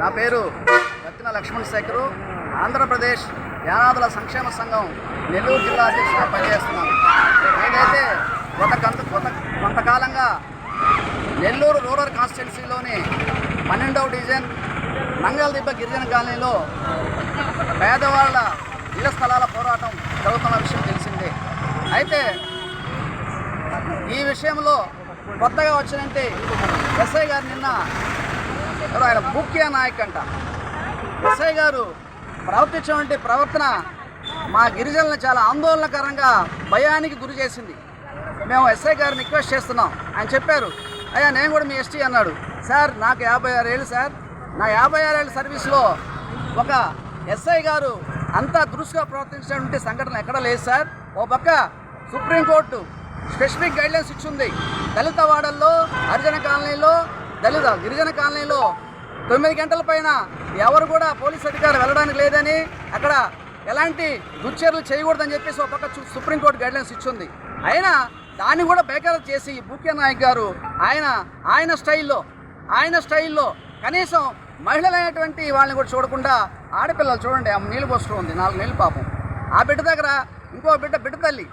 నా పేరు రత్న లక్ష్మణ్ శేఖరు. ఆంధ్రప్రదేశ్ యానాదుల సంక్షేమ సంఘం నెల్లూరు జిల్లా అధ్యక్షుడిగా పనిచేస్తున్నాను. నేనైతే గత కొంత కొంత కొంతకాలంగా నెల్లూరు రూరల్ కాన్స్టిట్యున్సీలోని పన్నెండవ డివిజన్ నంగల్దిబ్బ గిరిజన కాలనీలో పేదవాళ్ళ ఇళ్ళ స్థలాల పోరాటం జరుగుతున్న విషయం తెలిసిందే. అయితే ఈ విషయంలో కొత్తగా వచ్చినంటే ఎస్ఐ గారు నిన్న ఆయన ముఖ్య నాయక్ అంట. ఎస్ఐ గారు ప్రవర్తించినటువంటి ప్రవర్తన మా గిరిజనులను చాలా ఆందోళనకరంగా భయానికి గురి చేసింది. మేము ఎస్ఐ గారిని రిక్వెస్ట్ చేస్తున్నాం. ఆయన చెప్పారు అయ్యా నేను కూడా మీ ఎస్టీ అన్నాడు. సార్ నాకు యాభై ఆరు ఏళ్ళు సార్. నా యాభై ఆరు ఏళ్ళ సర్వీస్లో ఒక ఎస్ఐ గారు అంత దురుసుగా ప్రవర్తించినటువంటి సంఘటన ఎక్కడ లేదు సార్. ఓ పక్క సుప్రీంకోర్టు స్పెసిఫిక్ గైడ్లైన్స్ ఇచ్చింది. దళిత వాడల్లో హరిజన కాలనీలో దళిత గిరిజన కాలనీలో తొమ్మిది గంటల పైన ఎవరు కూడా పోలీస్ అధికారులు వెళ్ళడానికి లేదని అక్కడ ఎలాంటి దుర్చర్యలు చేయకూడదని చెప్పేసి ఒక పక్క సుప్రీంకోర్టు గైడ్లైన్స్ ఇచ్చింది. అయినా దాన్ని కూడా బేకారు చేసి బుకే నాయక్ గారు ఆయన ఆయన స్టైల్లో ఆయన స్టైల్లో కనీసం మహిళలైనటువంటి వాళ్ళని కూడా చూడకుండా ఆడపిల్లలు చూడండి ఆమె నీళ్ళు పోస్తూ ఉంది నాలుగు నీళ్ళు పాపం. ఆ బిడ్డ దగ్గర ఇంకో బిడ్డ బిడ్డ తల్లి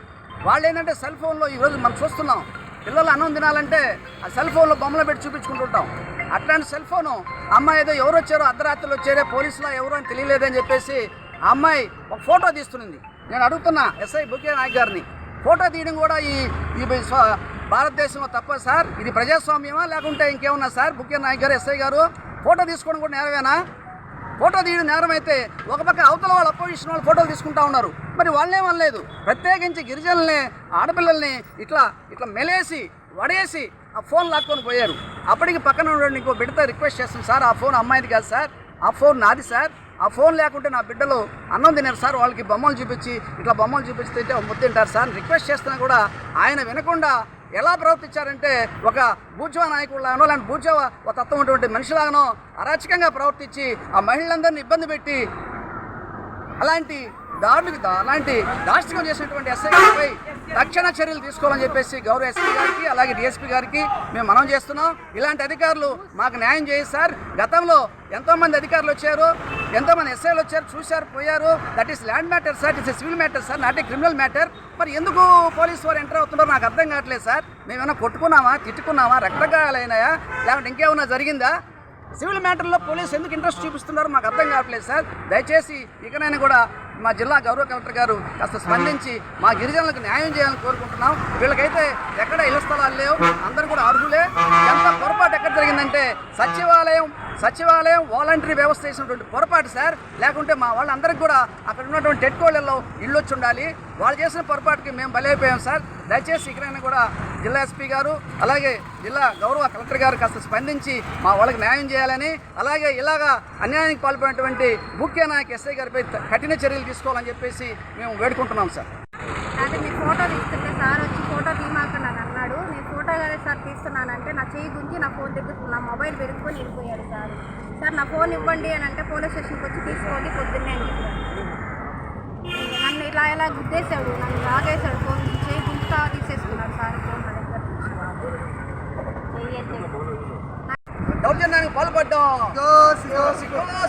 వాళ్ళు ఏంటంటే సెల్ ఫోన్లో ఈరోజు మనం చూస్తున్నాం పిల్లలు అన్నం తినాలంటే ఆ సెల్ ఫోన్లో బొమ్మలు పెట్టి చూపించుకుంటుంటాం. అట్లాంటి సెల్ ఫోను అమ్మాయి ఏదో ఎవరు వచ్చారో అర్ధరాత్రిలో వచ్చారే పోలీసులో ఎవరు అని తెలియలేదని చెప్పేసి ఆ అమ్మాయి ఒక ఫోటో తీస్తున్నది నేను అడుగుతున్నా ఎస్ఐ బుకే నాయక్ గారిని ఫోటో తీయడం కూడా ఈ ఈ స్వ- భారతదేశంలో తప్ప సార్. ఇది ప్రజాస్వామ్యమా లేకుంటే ఇంకేమన్నా సార్? బుకే నాయక్ గారు ఎస్ఐ గారు ఫోటో తీసుకోవడం కూడా నేరవేనా ఫోటో తీయడం నేరం అయితే ఒక పక్క అవతల వాళ్ళు అపోజిషన్ వాళ్ళు ఫోటోలు తీసుకుంటా ఉన్నారు. మరి వాళ్ళేమనలేదు ప్రత్యేకించి గిరిజనుల్ని ఆడపిల్లల్ని ఇట్లా ఇట్లా మెలేసి వడేసి ఆ ఫోన్ లాక్కొని పోయారు. అప్పటికి పక్కన ఉండండి ఇంకో బిడ్డతో రిక్వెస్ట్ చేస్తుంది సార్ ఆ ఫోన్ అమ్మాయిది కాదు సార్. ఆ ఫోన్ నాది సార్. ఆ ఫోన్ లేకుంటే నా బిడ్డలు అన్నం తినారు సార్. వాళ్ళకి బొమ్మలు చూపించి ఇట్లా బొమ్మలు చూపించి తింటే ముద్దు తింటారు సార్ రిక్వెస్ట్ చేస్తున్నా కూడా ఆయన వినకుండా ఎలా ప్రవర్తించారంటే ఒక భూజవా నాయకుడిలానో లేదంటే బూజా ఒక తత్వం ఉన్నటువంటి మనిషిలాగానో అరాచకంగా ప్రవర్తించి ఆ మహిళలందరినీ ఇబ్బంది పెట్టి అలాంటి దాడులకు అలాంటి దాష్టికం చేసినటువంటి ఎస్ఐ గారిపై తక్షణ చర్యలు తీసుకోవాలని చెప్పేసి గౌరవ ఎస్పీ గారికి అలాగే డిఎస్పీ గారికి మేము మనం చేస్తున్నాం. ఇలాంటి అధికారులు మాకు న్యాయం చేయి సార్. గతంలో ఎంతోమంది అధికారులు వచ్చారు ఎంతోమంది ఎస్ఐలు వచ్చారు చూశారు పోయారు. That is land matter sir it's civil matter sir not a criminal matter మరి ఎందుకు పోలీసు వారు ఎంటర్ అవుతున్నారో నాకు అర్థం కావట్లేదు సార్. మేమేమైనా కొట్టుకున్నామా తిట్టుకున్నామా రక్తగాయాలైనాయా లేకుంటే ఇంకేమైనా జరిగిందా? సివిల్ మ్యాటర్లో పోలీసు ఎందుకు ఇంట్రెస్ట్ చూపిస్తున్నారో మాకు అర్థం కావట్లేదు సార్. దయచేసి ఇకనైనా కూడా మా జిల్లా గౌరవ కలెక్టర్ గారు కాస్త స్పందించి మా గిరిజనులకు న్యాయం చేయాలని కోరుకుంటున్నాం. వీళ్ళకైతే ఎక్కడ ఇళ్ళ స్థలాలు లేవు. అందరూ కూడా అర్హులే. ఎంత పొరపాటు ఎక్కడ జరిగిందంటే సచివాలయం సచివాలయం వాలంటరీ వ్యవస్థ చేసినటువంటి పొరపాటు సార్. లేకుంటే మా వాళ్ళందరికీ కూడా అక్కడ ఉన్నటువంటి టెట్కోళ్ళల్లో ఇల్లు వచ్చి ఉండాలి. వాళ్ళు చేసిన పొరపాటుకి మేము బలైపోయాం సార్. దయచేసి ఇక్కడైనా కూడా జిల్లా ఎస్పీ గారు అలాగే జిల్లా గౌరవ కలెక్టర్ గారు కాస్త స్పందించి మా వాళ్ళకి న్యాయం చేయాలని అలాగే ఇలాగా అన్యాయానికి పాల్పడినటువంటి ముఖ్య నాయక్ ఎస్ఐ గారిపై కఠిన చర్యలు తీసుకోవాలని చెప్పేసి మేము వేడుకుంటున్నాం సార్. అదే మీ ఫోటో తీస్తుంటే సార్ వచ్చి ఫోటో తీమాకండి అని అన్నాడు. నేను ఫోటో కదా సార్ తీస్తున్నానంటే నా చేయి గుంజి నా ఫోన్ దగ్గర నా మొబైల్ పెరుగుకొని వెళ్ళిపోయాడు సార్. సార్ నా ఫోన్ ఇవ్వండి అని అంటే పోలీస్ స్టేషన్కి వచ్చి తీసుకోండి పొద్దున్నే అని చెప్పాడు. నన్ను ఇలా ఇలా గుద్దేశాడు నన్ను లాగేశాడు ఫోన్ చేయి గుంపుతా తీసేసుకున్నాడు సార్ ఫోన్ నా దగ్గర నుంచి. చెయ్యి ఎత్తేసి. దౌర్జన్యానికి పాల్పడ్డాం.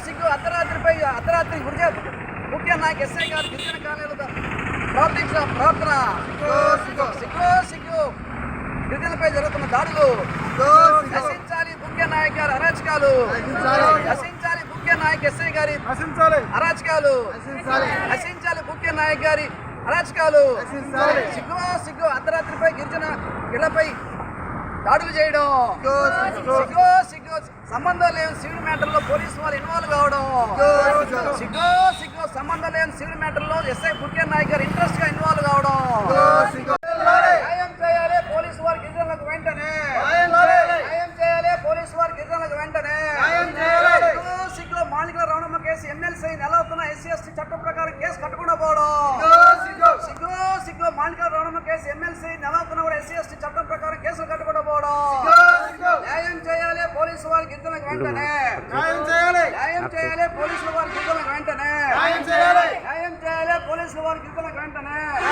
సిగ్గు అర్ధరాత్రిపై అర్ధరాత్రి గురి ముఖ్య నాయక్ ఎస్ఐ గారు గిరిజన కాలనీలో ప్రవర్తించిన ప్రవర్తన సిగ్గు సిగ్గు. సిగ్గు గిరిజనులపై జరుగుతున్న దాడులు. నశించాలి ముఖ్య నాయక్ గారి అరాచకాలు. నశించాలి. ముఖ్య నాయక్ ఎస్ఐ గారి అరాచకాలు. నశించాలి. ముఖ్య నాయక్ గారి అరాచకాలు. సిగ్గు సిగ్గు. అర్ధరాత్రిపై గిరిజన ఇళ్ళపై దాడులు చేయడం. సిగ్గు సిగ్గు. సంబంధం లేని సివిల్ మ్యాటర్లో పోలీసు వాళ్ళు ఇన్వాల్వ్ కావడం. సిగ్గు సిగ్గు. సంబంధం లేని సివిల్ మ్యాటర్లో ఎస్ఐ ముఖ్య నాయక్ గారు ఇంట్రెస్ట్గా ఇన్వాల్వ్ కావడం. న్యాయం చేయాలి పోలీసు వారి గిరిజనులకు వెంటనే. న్యాయం చేయాలి. పోలీసు వారి గిరిజనులకు వెంటనే. సిగ్గు సిగ్గు మాలికల రమణమ్మ కేసు ఎమ్మెల్సీ నెల అవుతున్న ఎస్సీ ఎస్టీ చట్టం ప్రకారం కేసు కట్టకుండా పోవడం సిగ్గు సిగ్గు మాలికల రమణమ్మ కేసు ఎమ్మెల్సీ నెల అవుతున్న కూడా ఎస్సీ ఎస్టీ చట్టం ప్రకారం కేసులు కట్టకుండా పోవడం న్యాయం చేయాలి పోలీసు వారి గిరిజనులకు వెంటనే న్యాయం చేయాలి పోలీసుల వారి గిరిజనులకు వెంటనే న్యాయం